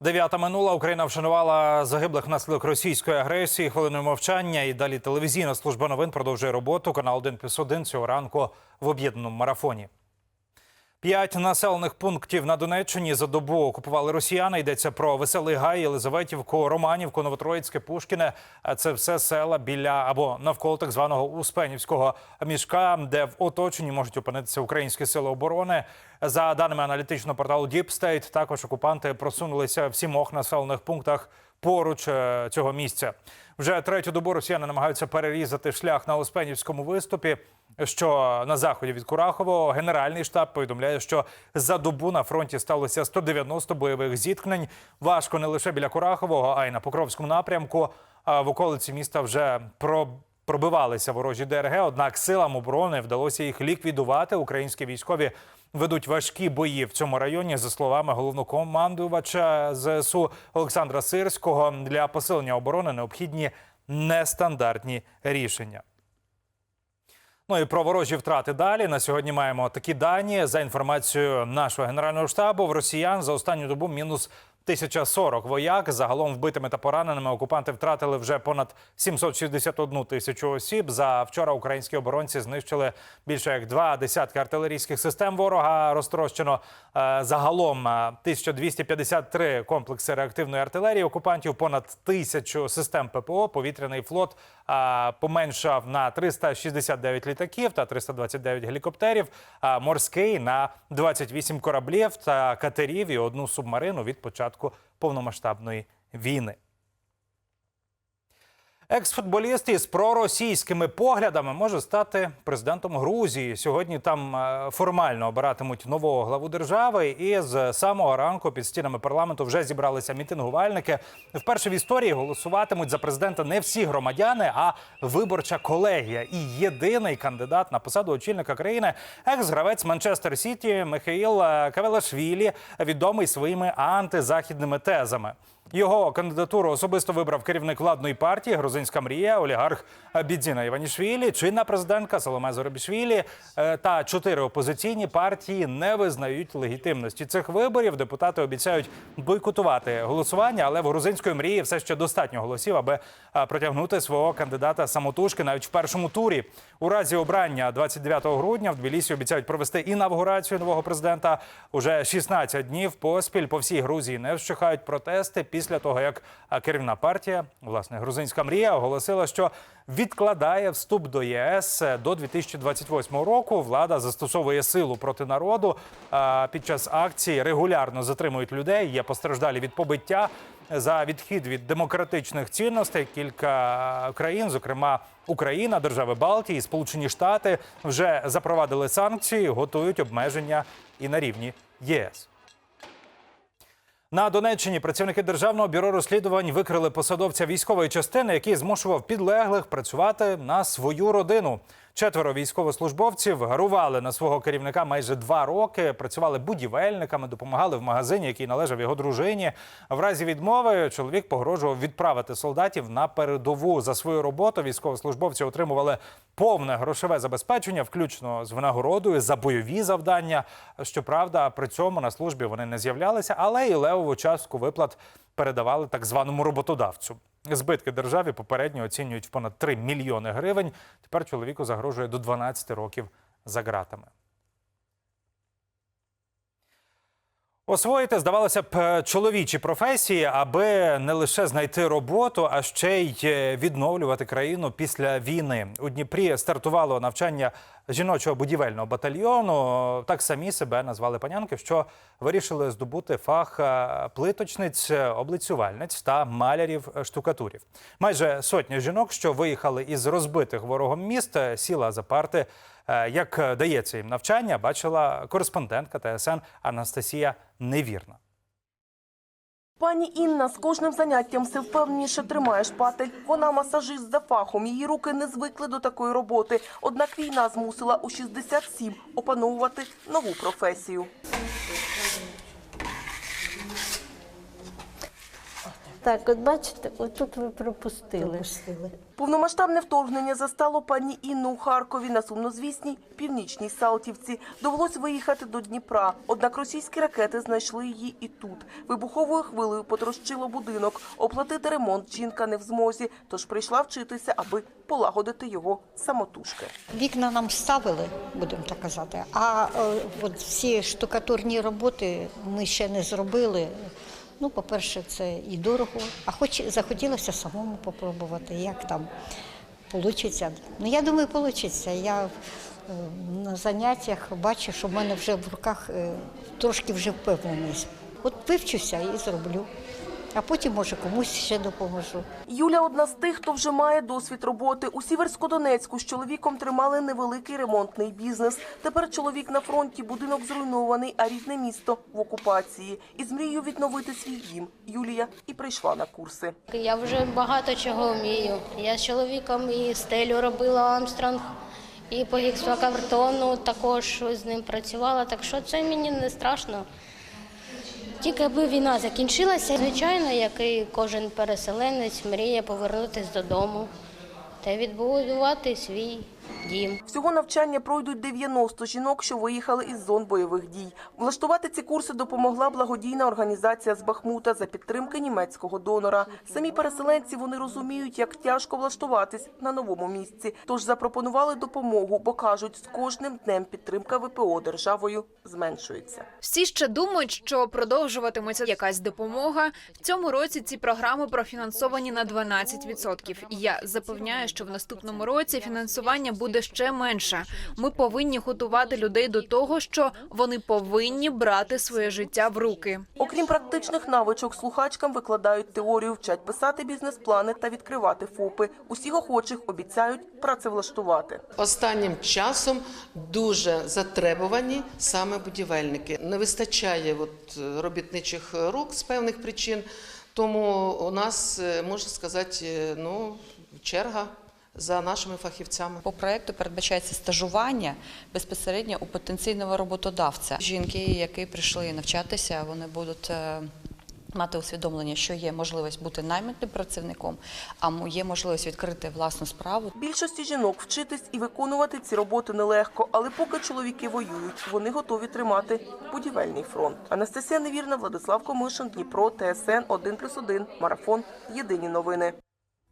Дев'ята минула Україна вшанувала загиблих внаслідок російської агресії. Хвилиною мовчання і далі телевізійна служба новин продовжує роботу. Канал 1 плюс 1 цього ранку в об'єднаному марафоні. П'ять населених пунктів на Донеччині за добу окупували росіяни. Йдеться про Веселий Гай, Єлизаветівку, Романівку, Новотроїцьке, Пушкіне. Це все села біля або навколо так званого Успенівського мішка, де в оточенні можуть опинитися українські сили оборони. За даними аналітичного порталу State, також окупанти просунулися в сімох населених пунктах поруч е, цього місця. Вже третю добу росіяни намагаються перерізати шлях на Успенівському виступі. Що на заході від Курахового генеральний штаб повідомляє, що за добу на фронті сталося 190 бойових зіткнень. Важко не лише біля Курахового, а й на Покровському напрямку. А в околиці міста вже про. Пробивалися ворожі ДРГ, однак силам оборони вдалося їх ліквідувати. Українські військові ведуть важкі бої в цьому районі. За словами головнокомандувача ЗСУ Олександра Сирського, для посилення оборони необхідні нестандартні рішення. Ну і про ворожі втрати далі. На сьогодні маємо такі дані. За інформацією нашого генерального штабу, в росіян за останню добу мінус 1040 вояк. Загалом вбитими та пораненими окупанти втратили вже понад 761 тисячу осіб. За вчора українські оборонці знищили більше як два десятки артилерійських систем ворога. Розтрощено е, загалом е, 1253 комплекси реактивної артилерії окупантів, понад тисячу систем ППО. Повітряний флот е, поменшав на 369 літаків та 329 гелікоптерів. А морський на 28 кораблів та катерів і одну субмарину від початку повномасштабної війни. Екс-футболіст із проросійськими поглядами може стати президентом Грузії. Сьогодні там е, формально обиратимуть нового главу держави. І з самого ранку під стінами парламенту вже зібралися мітингувальники. Вперше в історії голосуватимуть за президента не всі громадяни, а виборча колегія. І єдиний кандидат на посаду очільника країни екс-гравець Манчестер Сіті Михаїл е, Кавелашвілі, відомий своїми антизахідними тезами. Його кандидатуру особисто вибрав керівник владної партії Грузинська мрія, олігарх Бідзіна Іванішвілі, чинна президентка Соломе Зоробішвілі е, та чотири опозиційні партії не визнають легітимності цих виборів. Депутати обіцяють бойкотувати голосування, але в грузинської мрії все ще достатньо голосів, аби е, протягнути свого кандидата самотужки навіть в першому турі. У разі обрання 29 грудня в Тбілісі обіцяють провести інавгурацію нового президента. Уже 16 днів поспіль по всій Грузії не вщухають протести після того, як керівна партія, власне, грузинська мрія, оголосила, що відкладає вступ до ЄС до 2028 року. Влада застосовує силу проти народу. Під час акції регулярно затримують людей. Є постраждалі від побиття за відхід від демократичних цінностей. Кілька країн, зокрема Україна, держави Балтії, Сполучені Штати, вже запровадили санкції, готують обмеження і на рівні ЄС. На Донеччині працівники державного бюро розслідувань викрили посадовця військової частини, який змушував підлеглих працювати на свою родину. Четверо військовослужбовців гарували на свого керівника майже два роки. Працювали будівельниками, допомагали в магазині, який належав його дружині. В разі відмови чоловік погрожував відправити солдатів на передову за свою роботу. Військовослужбовці отримували повне грошове забезпечення, включно з винагородою за бойові завдання. Щоправда, при цьому на службі вони не з'являлися, але і левову частку виплат передавали так званому роботодавцю. Збитки державі попередньо оцінюють в понад 3 мільйони гривень. Тепер чоловіку загрожує до 12 років за ґратами. Освоїти, здавалося б, чоловічі професії, аби не лише знайти роботу, а ще й е, відновлювати країну після війни. У Дніпрі стартувало навчання жіночого будівельного батальйону. Так самі себе назвали панянки, що вирішили здобути фах е, плиточниць, облицювальниць та малярів е, штукатурів. Майже сотня жінок, що виїхали із розбитих ворогом міст, е, сіла за парти. Е, Як дається їм навчання, бачила кореспондентка ТСН Анастасія Невірна. Пані Інна з кожним заняттям все впевненіше тримає шпатель. Вона масажист за фахом. Її руки не звикли до такої роботи. Однак війна змусила у 67 опановувати нову професію. Так, от бачите, отут ви пропустили. Пропустили. Повномасштабне вторгнення застало пані Інну у Харкові на сумнозвісній північній Салтівці. Довелось виїхати до Дніпра. Однак російські ракети знайшли її і тут. Вибуховою хвилею потрощило будинок. Оплатити ремонт жінка не в змозі, тож прийшла вчитися, аби полагодити його самотужки. Вікна нам ставили, будемо так казати. А е, от всі штукатурні роботи ми ще не зробили. Ну, по-перше, це і дорого, а хоч захотілося самому попробувати, як там вийде. Ну, я думаю, вийде. Я е, на заняттях бачу, що в мене вже в руках е, трошки вже впевненість. От вивчуся і зроблю. А потім, може, комусь ще допоможу. Юля одна з тих, хто вже має досвід роботи. У Сіверськодонецьку з чоловіком тримали невеликий ремонтний бізнес. Тепер чоловік на фронті, будинок зруйнований, а рідне місто в окупації. Із мрією відновити свій дім Юлія і прийшла на курси. Я вже багато чого вмію. Я з чоловіком і стелю робила Амстронг, і по гіпсокартону також з ним працювала, так що це мені не страшно. Тільки аби війна закінчилася, звичайно, як і кожен переселенець мріє повернутися додому та відбудувати свій дім. Всього навчання пройдуть 90 жінок, що виїхали із зон бойових дій. Влаштувати ці курси допомогла благодійна організація з Бахмута за підтримки німецького донора. Самі переселенці вони розуміють, як тяжко влаштуватись на новому місці. Тож запропонували допомогу, бо кажуть, з кожним днем підтримка ВПО державою зменшується. Всі ще думають, що продовжуватиметься якась допомога. В цьому році ці програми профінансовані на 12%. І Я запевняю, що в наступному році фінансування буде ще менше. Ми повинні готувати людей до того, що вони повинні брати своє життя в руки. Окрім практичних навичок, слухачкам викладають теорію, вчать писати бізнес-плани та відкривати ФОПи. Усіх охочих обіцяють працевлаштувати. Останнім часом дуже затребувані саме будівельники. Не вистачає от, робітничих рук з певних причин, тому у нас, е, можна сказати, е, ну, черга за нашими фахівцями. По проекту передбачається стажування безпосередньо у потенційного роботодавця. Жінки, які прийшли навчатися, вони будуть е, мати усвідомлення, що є можливість бути наймитним працівником, а є можливість відкрити власну справу. Більшості жінок вчитись і виконувати ці роботи нелегко, але поки чоловіки воюють, вони готові тримати будівельний фронт. Анастасія Невірна, Владислав Комишин, Дніпро, ТСН 1+,1, Марафон. Єдині новини.